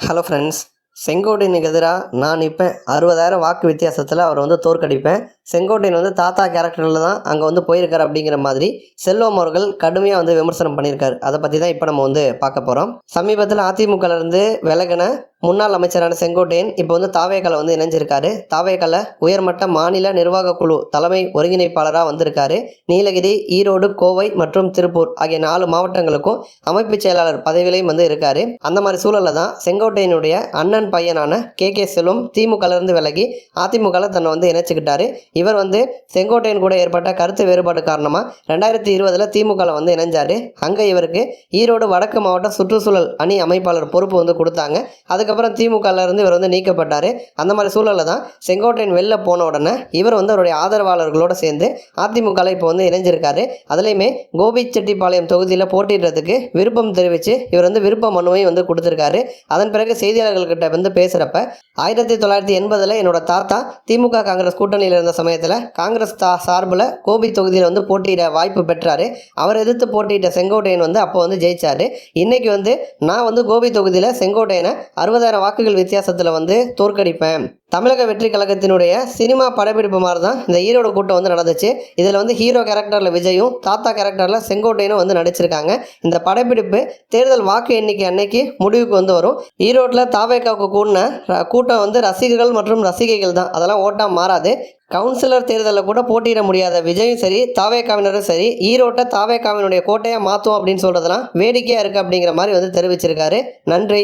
Hello friends செங்கோட்டையனுக்கு எதிராக நான் நிற்பேன் அறுபதாயிரம் வாக்கு வித்தியாசத்தில் அவர் வந்து தோற்கடிப்பேன். செங்கோட்டையன் வந்து தாத்தா கேரக்டரில் தான் அங்கே வந்து போயிருக்காரு அப்படிங்கிற மாதிரி செல்வம் அவர்கள் கடுமையாக வந்து விமர்சனம் பண்ணியிருக்காரு. அதை பற்றி தான் இப்போ நம்ம வந்து பார்க்க போகிறோம் சமீபத்தில் அதிமுகலேருந்து விலகின முன்னாள் அமைச்சரான செங்கோட்டையன் இப்போ வந்து தாவேக்கலை வந்து இணைஞ்சிருக்காரு. தாவேக்கலை உயர்மட்ட மாநில நிர்வாக குழு தலைமை ஒருங்கிணைப்பாளராக வந்திருக்காரு. நீலகிரி ஈரோடு கோவை மற்றும் திருப்பூர் ஆகிய நாலு மாவட்டங்களுக்கும் அமைப்பு செயலாளர் பதவியிலையும் வந்து இருக்காரு. அந்த மாதிரி சூழலில் தான் செங்கோட்டையனுடைய அண்ணன் பையனான கே கே செல்வம் திமுகலேருந்து விலகி அதிமுகவில் தன்னை வந்து இணைச்சிக்கிட்டாரு. இவர் வந்து செங்கோட்டையன் கூட ஏற்பட்ட கருத்து வேறுபாடு காரணமாக ரெண்டாயிரத்தி இருபதில் திமுகவில் வந்து இணைஞ்சார். அங்கே இவருக்கு ஈரோடு வடக்கு மாவட்ட சுற்றுச்சூழல் அணி அமைப்பாளர் பொறுப்பு வந்து கொடுத்தாங்க. அதுக்கப்புறம் திமுகல இருந்து இவர் வந்து நீக்கப்பட்டார். அந்த மாதிரி சூழலில் தான் செங்கோட்டையன் வெளில போன உடனே இவர் வந்து அவருடைய ஆதரவாளர்களோடு சேர்ந்து அதிமுகவில் இப்போ வந்து இணைஞ்சிருக்காரு. அதுலேயுமே கோபிச்செட்டிப்பாளையம் தொகுதியில் போட்டிடுறதுக்கு விருப்பம் தெரிவித்து இவர் வந்து விருப்ப மனுவையும் வந்து கொடுத்துருக்காரு. அதன் பிறகு செய்தியாளர்கள்கிட்ட வந்து பேசுகிறப்ப ஆயிரத்தி தொள்ளாயிரத்தி எண்பதில் என்னோட தாத்தா திமுக காங்கிரஸ் கூட்டணியில் இருந்த சமயத்தில் காங்கிரஸ் தா சார்பில் கோபி தொகுதியில் வந்து போட்டியிட வாய்ப்பு பெற்றார். அவர் எதிர்த்து போட்டியிட்ட செங்கோட்டையன் வந்து அப்போ வந்து ஜெயிச்சார். இன்றைக்கி வந்து நான் வந்து கோபி தொகுதியில் செங்கோட்டையனை அறுபதாயிரம் வாக்குகள் வித்தியாசத்தில் வந்து தோற்கடிப்பேன். தமிழக வெற்றி கழகத்தினுடைய சினிமா படப்பிடிப்பு மாதிரி தான் இந்த ஈரோடு கூட்டம் வந்து நடந்துச்சு. இதில் வந்து ஹீரோ கேரக்டரில் விஜயும் தாத்தா கேரக்டரில் செங்கோட்டையனும் வந்து நடிச்சிருக்காங்க. இந்த படப்பிடிப்பு தேர்தல் வாக்கு எண்ணிக்கை அன்னைக்கு முடிவுக்கு வந்து வரும். ஈரோட்டில் தாவேக்காவுக்கு கூடின ர- கூட்டம் வந்து ரசிகர்கள் மற்றும் ரசிகைகள் தான். அதெல்லாம் ஓட்டாக மாறாது. கவுன்சிலர் தேர்தலில் கூட போட்டியிட முடியாத விஜயும் சரி தாவேக்காவினரும் சரி ஈரோட்டை தாவேக்காவினுடைய கோட்டையாக மாற்றும் அப்படின்னு சொல்கிறதுலாம் வேடிக்கையாக இருக்குது அப்படிங்கிற மாதிரி வந்து தெரிவிச்சிருக்காரு. நன்றி.